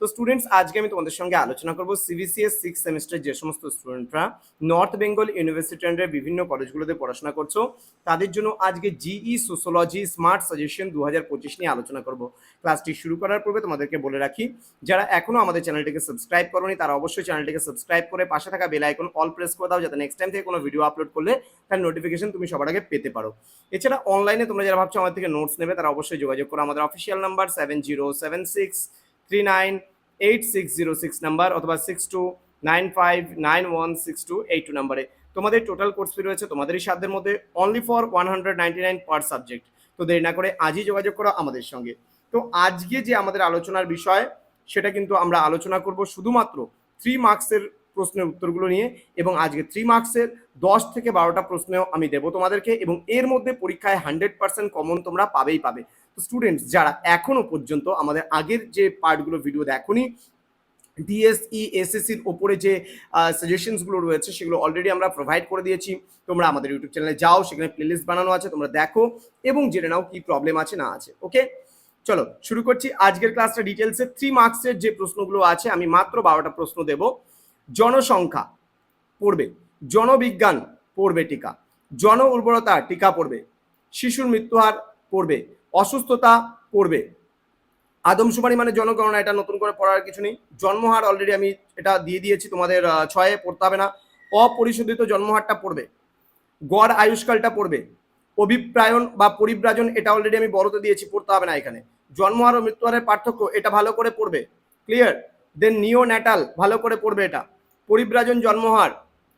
তো স্টুডেন্টস আজকে আমি তোমাদের সঙ্গে আলোচনা করব সিবিসিএস সিক্স সেমিস্টার যে সমস্ত স্টুডেন্টরা নর্থ বেঙ্গল ইউনিভার্সিটি আন্ডারে বিভিন্ন কলেজগুলোতে পড়াশোনা করছ, তাদের জন্য আজকে জিই সোশ্যোলজি স্মার্ট সাজেশন দু হাজার পঁচিশ নিয়ে আলোচনা করব। ক্লাসটি শুরু করার পূর্বে তোমাদেরকে বলে রাখি, যারা এখনও আমাদের চ্যানেলটিকে সাবস্ক্রাইব করোনি, তারা অবশ্যই চ্যানেলটিকে সাবস্ক্রাইব করে পাশে থাকা বেল আইকন অল প্রেস করে দাও, যাতে নেক্সট টাইম থেকে কোনো ভিডিও আপলোড করলে তার নোটিফিকেশন তুমি সবার আগে পেতে পারো। এছাড়া অনলাইনে তোমরা যারা ভাবছ আমার থেকে নোটস নেবে, তারা অবশ্যই যোগাযোগ করো। আমাদের official number seven zero seven six three nine eight six zero six number অথবা six two nine five nine one six two eight two নাম্বারে তোমাদের টোটাল কোর্স ফি রয়েছে, তোমাদেরই সাধ্যের মধ্যে only for one hundred ninety nine per subject তো দেরি না করে আজই যোগাযোগ করো আমাদের সঙ্গে। তো আজকে যে আমাদের আলোচনার বিষয়, সেটা কিন্তু আমরা আলোচনা করব শুধুমাত্র থ্রি মার্কসের প্রশ্নের উত্তরগুলো নিয়ে এবং আজকে থ্রি মার্কসের দশ থেকে বারোটা প্রশ্নেও আমি দেবো তোমাদেরকে এবং এর মধ্যে পরীক্ষায় হান্ড্রেড পার্সেন্ট কমন তোমরা পাবেই পাবে। স্টুডেন্টস যারা এখনও পর্যন্ত আমাদের আগের যে পার্টগুলো ভিডিও দেখোনি ডিএসই এসএসসির ওপরে যে সাজেশনসগুলো রয়েছে, সেগুলো অলরেডি আমরা প্রোভাইড করে দিয়েছি। তোমরা আমাদের ইউটিউব চ্যানেলে যাও, সেখানে প্লেলিস্ট বানানো আছে, তোমরা দেখো এবং জেনে নাও কি প্রবলেম আছে, না আছে ওকে চলো, শুরু করছি আজকের ক্লাসটা ডিটেলসে থ্রি মার্কসের যে প্রশ্নগুলো আছে, আমি মাত্র বারোটা প্রশ্ন দেব। জনসংখ্যা পড়বে, জনবিজ্ঞান পড়বে টিকা, জন উর্বরতা টিকা পড়বে, শিশুর মৃত্যুহার পড়বে অসুস্থতা পড়বে। আদমশুমারি মানে জনগণনা, এটা নতুন করে পড়ার কিছু নেই। জন্মহার অলরেডি আমি এটা দিয়ে দিয়েছি, তোমাদের ছয়ে পড়তে হবে না। অপরিশোধিত জন্মহারটা পড়বে। গড় আয়ুষ্কালটা পড়বে। অভিপ্রায়ন বা পরিব্রাজন, এটা অলরেডি আমি বড়তে দিয়েছি, পড়তে হবে না এখানে। জন্মহার ও মৃত্যুহারের পার্থক্য, এটা ভালো করে পড়বে। ক্লিয়ার দেন নিও ন্যাটাল ভালো করে পড়বে এটা। পরিব্রাজন, জন্মহার,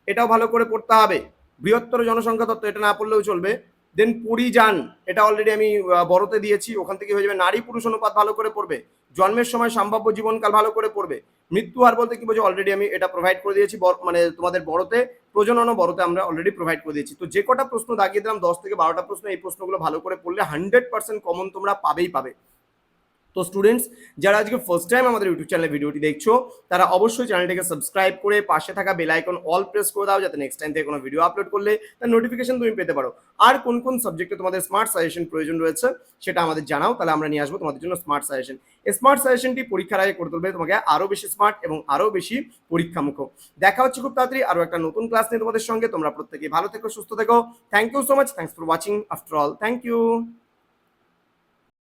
এটাও ভালো করে পড়তে হবে। বৃহত্তর জনসংখ্যা তত্ত্ব, এটা না পড়লেও চলবে। দেন পুরী যান এটা অলরেডি আমি বড়তে দিয়েছি। ওখান থেকে হয়ে যাবে নারী পুরুষ অনুপাত ভালো করে পড়বে। জন্মের সময় সম্ভাব্য জীবনকাল ভালো করে পড়বে। মৃত্যু আর বলতে কি বলছে অলরেডি আমি এটা প্রোভাইড করে দিয়েছি মানে তোমাদের বড়তে। প্রজননও বড়তে আমরা অলরেডি প্রোভাইড করে দিয়েছি। তো যে কটা প্রশ্ন দাগিয়ে দিলাম, দশ থেকে বারোটা প্রশ্ন, এই প্রশ্নগুলো ভালো করে পড়লে হান্ড্রেড পার্সেন্ট কমন তোমরা পাবেই পাবে। তো স্টুডেন্টস যারা আজকে ফার্স্ট টাইম আমাদের ইউটিউব চ্যানেলে ভিডিওটি দেখছ, তারা অবশ্যই চ্যানেলটিকে সাবস্ক্রাইব করে পাশে থাকা বেল আইকন অল প্রেস করে দাও, যাতে নেক্সট টাইম থেকে কোনো ভিডিও আপলোড করলে তার নোটিফিকেশন তুমি পেতে পারো। আর কোন কোন সাবজেক্টে তোমাদের স্মার্ট সাজেশন প্রয়োজন রয়েছে, সেটা আমাদের জানাও, তাহলে আমরা নিয়ে আসব তোমাদের জন্য স্মার্ট সাজেশন স্মার্ট সাজেশনটি পরীক্ষার আগে করে তুলবে তোমাকে আরও বেশি স্মার্ট এবং আরও বেশি পরীক্ষামুখ। দেখা হচ্ছে খুব তাড়াতাড়ি আরও একটা নতুন ক্লাস নিয়ে তোমাদের সঙ্গে। তোমরা প্রত্যেকে ভালো থেকো, সুস্থ থেকো। Thank you so much thanks for watching after all thank you